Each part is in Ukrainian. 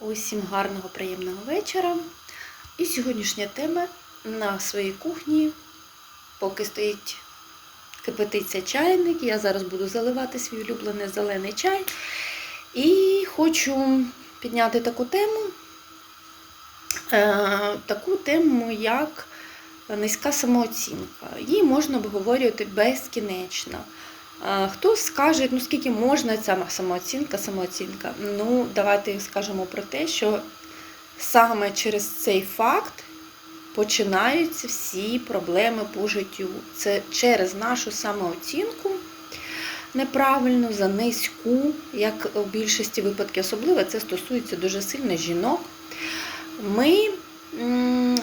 Усім гарного, приємного вечора. І сьогоднішня тема на своїй кухні, поки стоїть кипятиться чайник, я зараз буду заливати свій улюблений зелений чай. І хочу підняти таку тему, е, таку тему, як низька самооцінка. Її можна обговорювати безкінечно. Хтось скаже, ну скільки можна ця самооцінка, самооцінка. Ну, давайте скажемо про те, що саме через цей факт починаються всі проблеми по життю. Це через нашу самооцінку неправильну, за низьку, як у більшості випадків, особливо це стосується дуже сильно жінок. Ми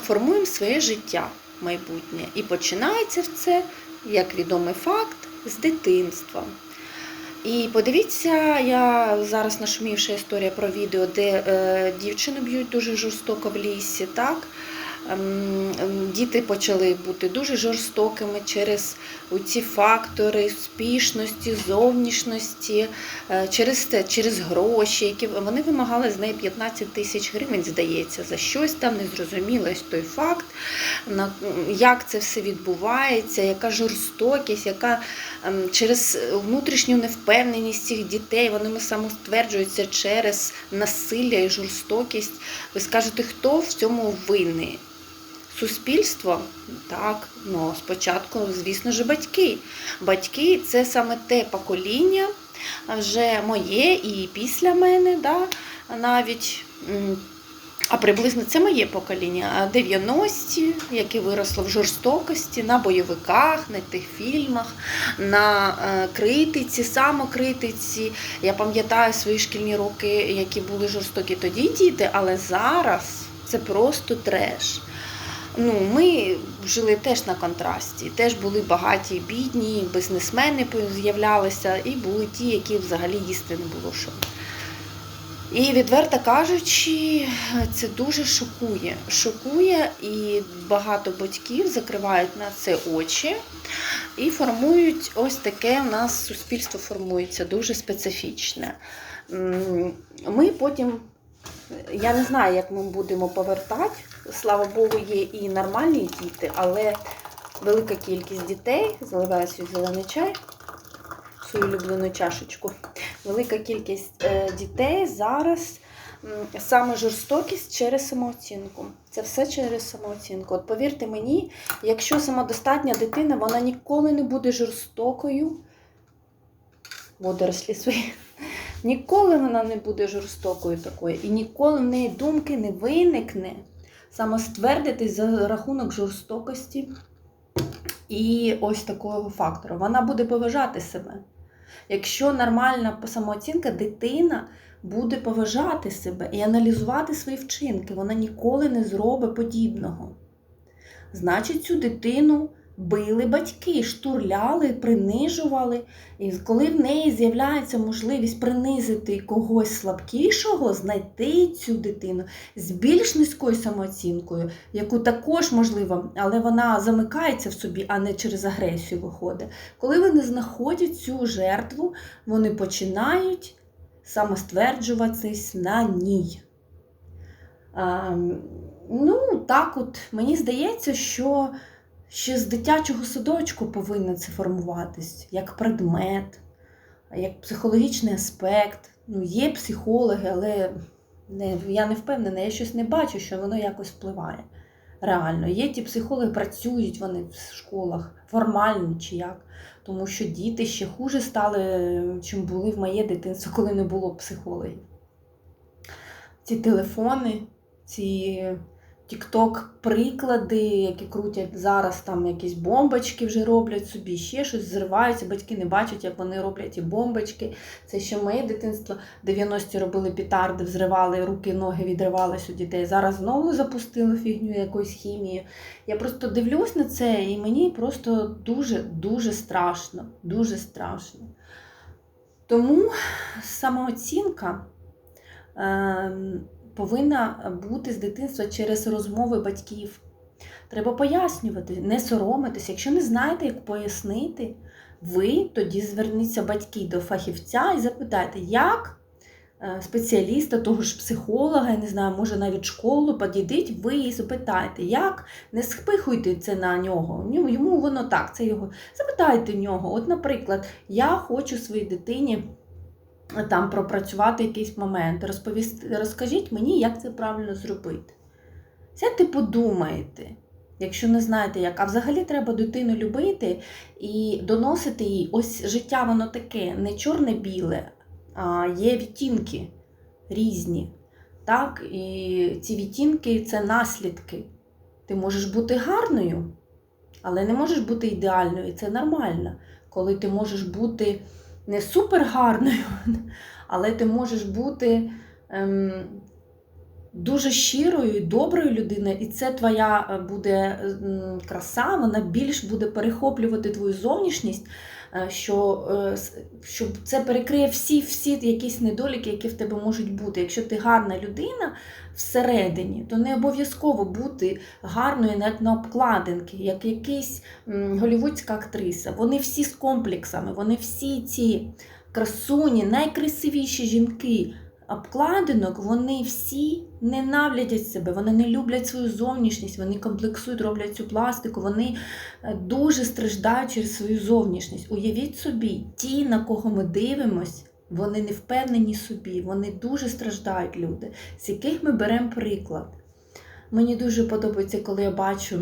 формуємо своє життя майбутнє. І починається це, як відомий факт, з дитинства. І подивіться, я зараз нашумівша історія про відео, де е, дівчину б'ють дуже жорстоко в лісі. так? Ем, ем, Діти почали бути дуже жорстокими через ці фактори успішності, зовнішності, е, через те, через гроші, які вони вимагали з неї 15 тисяч гривень, здається, за щось там незрозуміло той факт, як це все відбувається, яка жорстокість, яка через внутрішню невпевненість цих дітей, вони самостверджуються через насилля і жорстокість. Ви скажете, хто в цьому винний? Суспільство? Так, ну спочатку, звісно ж, батьки. Батьки це саме те покоління, вже моє і після мене, да, навіть. А приблизно це моє покоління. 90-ті, яке виросло в жорстокості, на бойовиках, на тих фільмах, на е, критиці, самокритиці. Я пам'ятаю свої шкільні роки, які були жорстокі тоді діти, але зараз це просто треш. Ну, ми жили теж на контрасті. Теж були багаті, бідні, бізнесмени з'являлися, і були ті, які взагалі їсти не було що. І відверто кажучи, це дуже шокує. Шокує, і багато батьків закривають на це очі і формують ось таке у нас суспільство формується дуже специфічне. Ми потім, я не знаю, як ми будемо повертати. Слава Богу, є і нормальні діти, але велика кількість дітей заливає свій зелений чай, свою улюблену чашечку. Велика кількість е, дітей зараз саме жорстокість через самооцінку. Це все через самооцінку. От повірте мені, якщо самодостатня дитина, вона ніколи не буде жорстокою. Водорослі свої. Ніколи вона не буде жорстокою такою. І ніколи в неї думки не виникне самоствердитись за рахунок жорстокості і ось такого фактору. Вона буде поважати себе. Якщо нормальна самооцінка, дитина буде поважати себе і аналізувати свої вчинки, вона ніколи не зробить подібного. Значить, цю дитину били батьки, штурляли, принижували. І коли в неї з'являється можливість принизити когось слабкішого, знайти цю дитину з більш низькою самооцінкою, яку також можливо, але вона замикається в собі, а не через агресію виходить. Коли вони знаходять цю жертву, вони починають самостверджуватись на ній. А, ну, так от, мені здається, що ще з дитячого садочку повинно це формуватись як предмет, як психологічний аспект. Ну, є психологи, але не, я не впевнена, я щось не бачу, що воно якось впливає. Реально, є ті психологи, працюють вони в школах формально чи як. Тому що діти ще хуже стали, чим були в моє дитинство, коли не було психологів. Ці телефони, ці тікток-приклади, які крутять зараз, там якісь бомбочки вже роблять собі, ще щось зриваються, батьки не бачать, як вони роблять ті бомбочки. Це ще моє дитинство. 90-ті робили пітарди, взривали руки, ноги відривались у дітей. Зараз знову запустили фігню якоїсь хімії. Я просто дивлюсь на це, і мені просто дуже-дуже страшно. Дуже страшно. Тому самооцінка. Ем, повинна бути з дитинства через розмови батьків. Треба пояснювати, не соромитися. Якщо не знаєте, як пояснити, ви тоді зверніться батьки до фахівця і запитайте, як е, спеціаліста, того ж психолога, я не знаю, може навіть школу, підійдіть ви і запитайте, як не спихуйте це на нього. Йому воно так, це його. Запитайте нього. От, наприклад, я хочу своїй дитині там пропрацювати якийсь момент. Розповісти, розкажіть мені, як це правильно зробити. Сядьте, подумайте. Якщо не знаєте як, а взагалі треба дитину любити і доносити їй. Ось життя воно таке, не чорне-біле, а є відтінки різні. Так? І ці відтінки це наслідки. Ти можеш бути гарною, але не можеш бути ідеальною, і це нормально. Коли ти можеш бути не супер гарною, але ти можеш бути ем, дуже щирою і доброю людиною, і це твоя е, буде краса, вона більш буде перехоплювати твою зовнішність, що, е, щоб це перекриє всі, всі якісь недоліки, які в тебе можуть бути. Якщо ти гарна людина всередині, то не обов'язково бути гарною навіть на обкладинки, як якась голівудська актриса. Вони всі з комплексами, вони всі ці красуні, найкрасивіші жінки обкладинок, вони всі ненавидять себе, вони не люблять свою зовнішність, вони комплексують, роблять цю пластику, вони е, дуже страждають через свою зовнішність. Уявіть собі, ті, на кого ми дивимось, вони не впевнені собі, вони дуже страждають люди, з яких ми беремо приклад. Мені дуже подобається, коли я бачу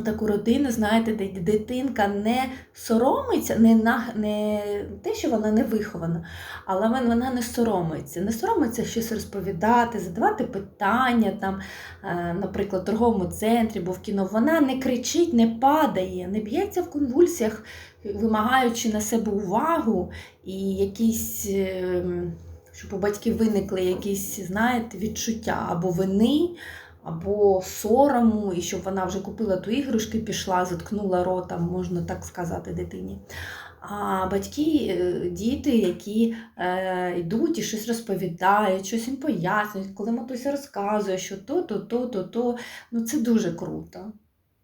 таку родину, знаєте, де дитинка не соромиться, не, на, не те, що вона не вихована, але вона не соромиться. Не соромиться щось розповідати, задавати питання, там, е, наприклад, в торговому центрі, бо в кіно вона не кричить, не падає, не б'ється в конвульсіях, вимагаючи на себе увагу і якісь. е, Щоб у батьків виникли якісь, знаєте, відчуття або вини, або сорому, і щоб вона вже купила ту іграшку, пішла, заткнула рота, можна так сказати, дитині. А батьки, е, діти, які е, йдуть і щось розповідають, щось їм пояснюють, коли матуся розказує, що то, то, то, то, то. Ну це дуже круто.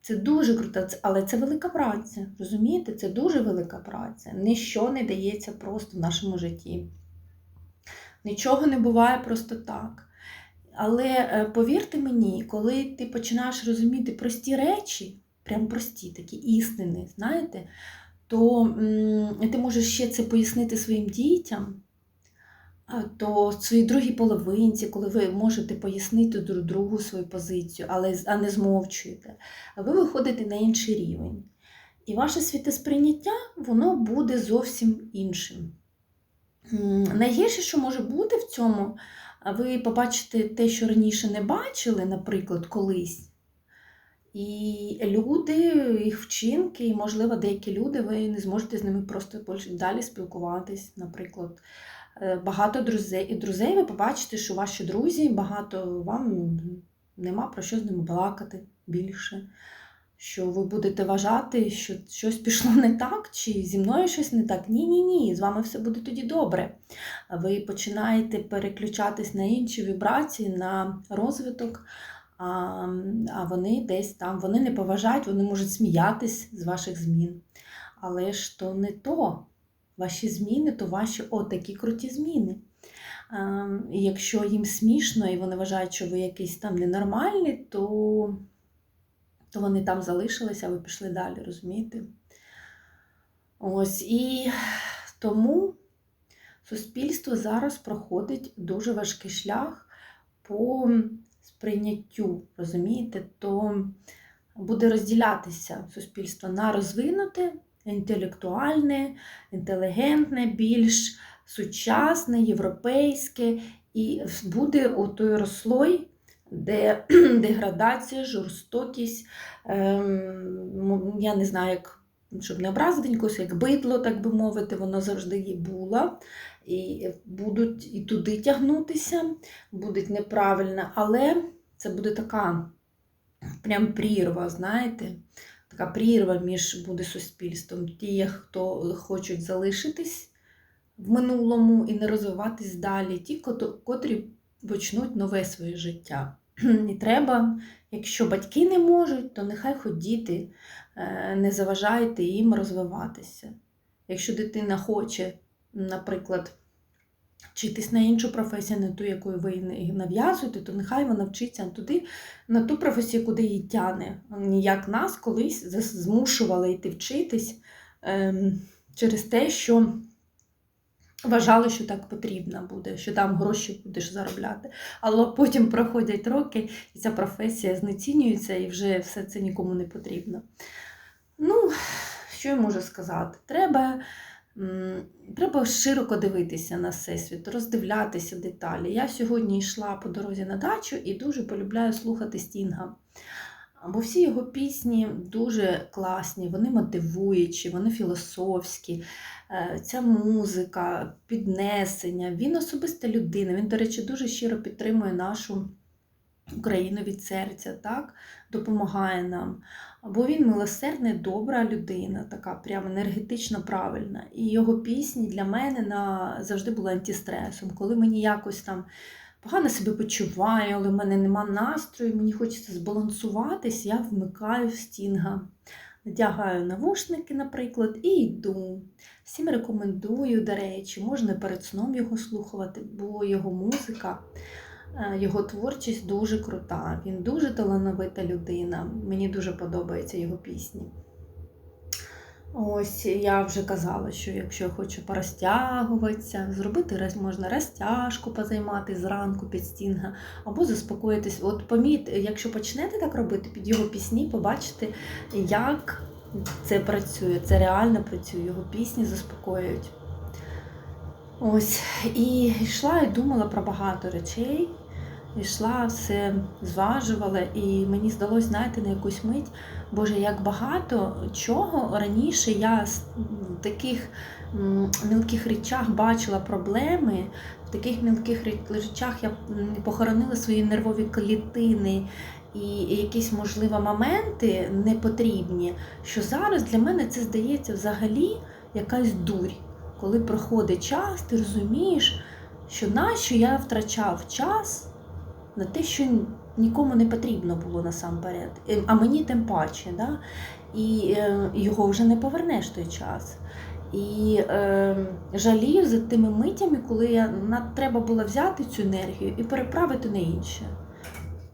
Це дуже круто, але це велика праця. Розумієте? Це дуже велика праця. Ніщо не дається просто в нашому житті. Нічого не буває просто так. Але е, повірте мені, коли ти починаєш розуміти прості речі, прям прості, такі істини, знаєте, то ти можеш ще це пояснити своїм дітям, то своїй другій половинці, коли ви можете пояснити друг другу свою позицію, але а не змовчуєте, ви виходите на інший рівень. І ваше світосприйняття воно буде зовсім іншим. Найгірше, що може бути в цьому, ви побачите те, що раніше не бачили, наприклад, колись. І люди, їх вчинки, і, можливо, деякі люди, ви не зможете з ними просто далі спілкуватись, наприклад. Е, Багато друзей, і друзей ви побачите, що ваші друзі, багато вам нема про що з ними балакати більше. Що ви будете вважати, що щось пішло не так, чи зі мною щось не так. Ні, ні, з вами все буде тоді добре. Ви починаєте переключатись на інші вібрації, на розвиток, а, а вони десь там, вони не поважають, вони можуть сміятись з ваших змін. Але ж то не то. Ваші зміни, то ваші отакі круті зміни. Якщо їм смішно і вони вважають, що ви якийсь там ненормальний, то, то вони там залишилися, а ви пішли далі, розумієте? Ось і тому суспільство зараз проходить дуже важкий шлях по сприйняттю, розумієте, то буде розділятися суспільство на розвинуте, інтелектуальне, інтелігентне, більш сучасне, європейське, і буде отой розслой, де деградація, жорстокість, ем, я не знаю, як щоб не образити нікогось, як бидло, так би мовити, воно завжди і було. І будуть і туди тягнутися, будуть неправильно, але це буде така прям прірва, знаєте, така прірва між буде суспільством. Ті, хто хочуть залишитись в минулому і не розвиватись далі, ті, котрі почнуть нове своє життя. І треба, якщо батьки не можуть, то нехай хоч діти е, не заважайте їм розвиватися. Якщо дитина хоче, наприклад, вчитись на іншу професію, не ту, якою ви її нав'язуєте, то нехай вона вчиться туди, на ту професію, куди її тяне. Ніяк нас колись змушували йти вчитись ем, через те, що вважали, що так потрібно буде, що там гроші будеш заробляти. Але потім проходять роки, і ця професія знецінюється, і вже все це нікому не потрібно. Ну, що я можу сказати? Треба. Треба широко дивитися на всесвіт, роздивлятися деталі. Я сьогодні йшла по дорозі на дачу і дуже полюбляю слухати Стінга. Бо всі його пісні дуже класні, вони мотивуючі, вони філософські, е, ця музика, піднесення. Він особиста людина. Він, до речі, дуже щиро підтримує нашу Україну від серця, так? допомагає нам. Бо він милосердна, добра людина, така прям енергетично правильна. І його пісні для мене на... завжди були антистресом. Коли мені якось там погано себе почуваю, але в мене нема настрою, мені хочеться збалансуватись, я вмикаю стінга. Надягаю навушники, наприклад, і йду. Всім рекомендую, до речі, можна перед сном його слухати, бо його музика. Е, його творчість дуже крута. Він дуже талановита людина. Мені дуже подобаються його пісні. Ось я вже казала, що якщо я хочу порозтягуватися, зробити можна розтяжку позаймати зранку під стінга, або заспокоїтись. От поміт, якщо почнете так робити під його пісні, побачите, як це працює. Це реально працює. Його пісні заспокоюють. Ось, і йшла і думала про багато речей. Йшла, все зважувала, і мені здалося, знаєте, на якусь мить, Боже, як багато чого раніше я в таких мілких речах бачила проблеми, в таких мілких речах я похоронила свої нервові клітини і якісь, можливо, моменти непотрібні, що зараз для мене це здається взагалі якась дурь. Коли проходить час, ти розумієш, що нащо я втрачав час на те, що нікому не потрібно було насамперед, е, а мені тим паче. Да? І е, його вже не повернеш той час. І е, жалію за тими митями, коли я треба було взяти цю енергію і переправити на інше.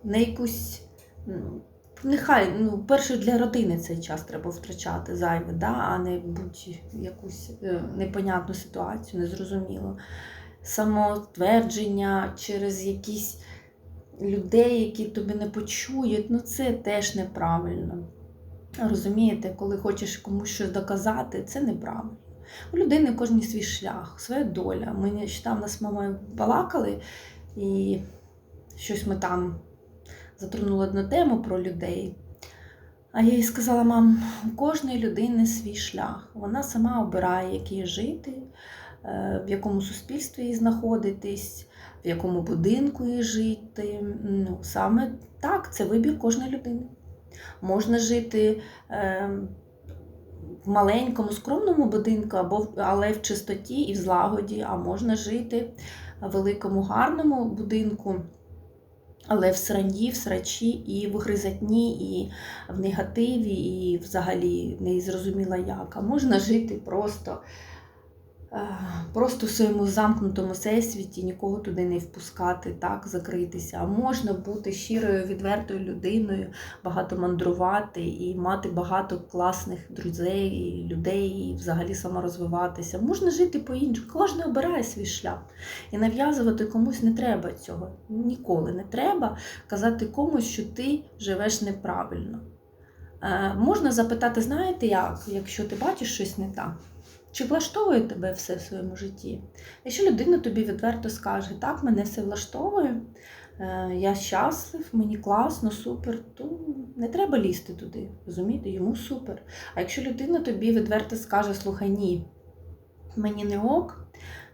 На якусь, нехай, ну, перше для родини цей час треба втрачати зайве, да? а не будь-якусь е, непонятну ситуацію, незрозуміло. Самотвердження через якісь людей, які тобі не почують, ну це теж неправильно. Розумієте, коли хочеш комусь щось доказати, це неправильно. У людини кожен свій шлях, своя доля. Ми там з мамою балакали, і щось ми там затронули одну тему про людей. А я їй сказала, мам, у кожної людини свій шлях. Вона сама обирає, який жити, е, в якому суспільстві їй знаходитись, в якому будинку їй жити. Ну, Саме так, це вибір кожної людини. Можна жити е, в маленькому, скромному будинку, або, але в чистоті і в злагоді, а можна жити в великому, гарному будинку. Але в сранді, в срачі, і в гризатні, і в негативі, і взагалі не зрозуміла як. А можна жити просто просто в своєму замкнутому всесвіті нікого туди не впускати, так, закритися. А можна бути щирою, відвертою людиною, багато мандрувати і мати багато класних друзей, і людей, і взагалі саморозвиватися. Можна жити по-іншому. Кожен обирає свій шлях. І нав'язувати комусь не треба цього. Ніколи не треба казати комусь, що ти живеш неправильно. Е, можна запитати, знаєте як, якщо ти бачиш щось не так. Чи влаштовує тебе все в своєму житті? Якщо людина тобі відверто скаже, так, мене все влаштовує, е, я щаслив, мені класно, супер, то не треба лізти туди. Розумієте, йому супер. А якщо людина тобі відверто скаже, слухай, ні, мені не ок,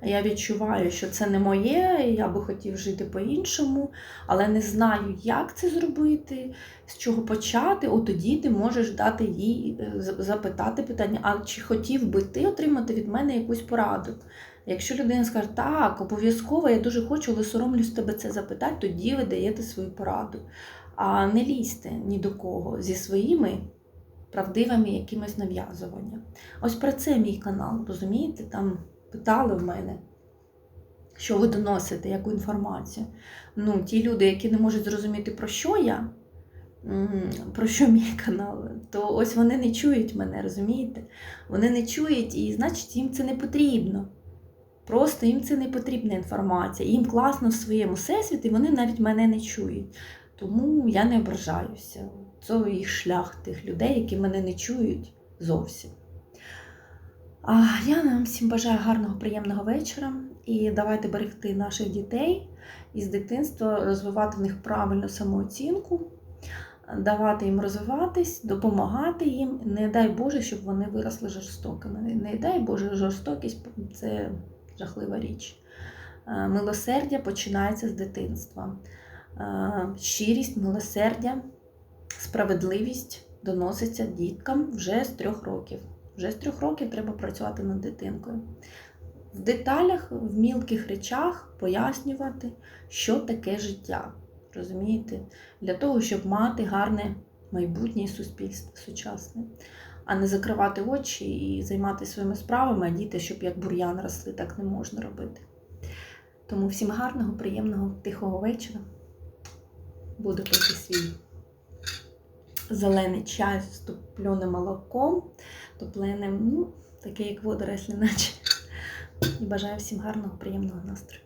я відчуваю, що це не моє, я би хотів жити по-іншому, але не знаю, як це зробити, з чого почати. От тоді ти можеш дати їй е, запитати питання, а чи хотів би ти отримати від мене якусь пораду? Якщо людина скаже, так, обов'язково, я дуже хочу, але соромлюсь тебе це запитати, тоді ви даєте свою пораду. А не лізьте ні до кого зі своїми правдивими якимись нав'язуваннями. Ось про це мій канал, розумієте? Там питали в мене. що ви доносите, яку інформацію. Ну, ті люди, які не можуть зрозуміти, про що я, про що мій канал, то ось вони не чують мене, розумієте? Вони не чують, і значить їм це не потрібно. Просто їм це не потрібна інформація. Їм класно в своєму всесвіті, вони навіть мене не чують. Тому я не ображаюся. Це їх шлях тих людей, які мене не чують зовсім. Я нам всім бажаю гарного, приємного вечора. І давайте берегти наших дітей і з дитинства розвивати в них правильну самооцінку, давати їм розвиватись, допомагати їм. Не дай Боже, щоб вони виросли жорстокими. Не дай Боже, жорстокість це жахлива річ. Милосердя починається з дитинства. Щирість, милосердя, справедливість доноситься діткам вже з трьох років. Вже з трьох років треба працювати над дитинкою. В деталях, в мілких речах пояснювати, що таке життя. Розумієте? Для того, щоб мати гарне майбутнє суспільство сучасне, а не закривати очі і займатися своїми справами, а діти, щоб як бур'ян росли, так не можна робити. Тому всім гарного, приємного, тихого вечора. Буду пити свій зелений чай з топленим молоком, топленим, ну, таке як водорослі, наче. І бажаю всім гарного, приємного настрою.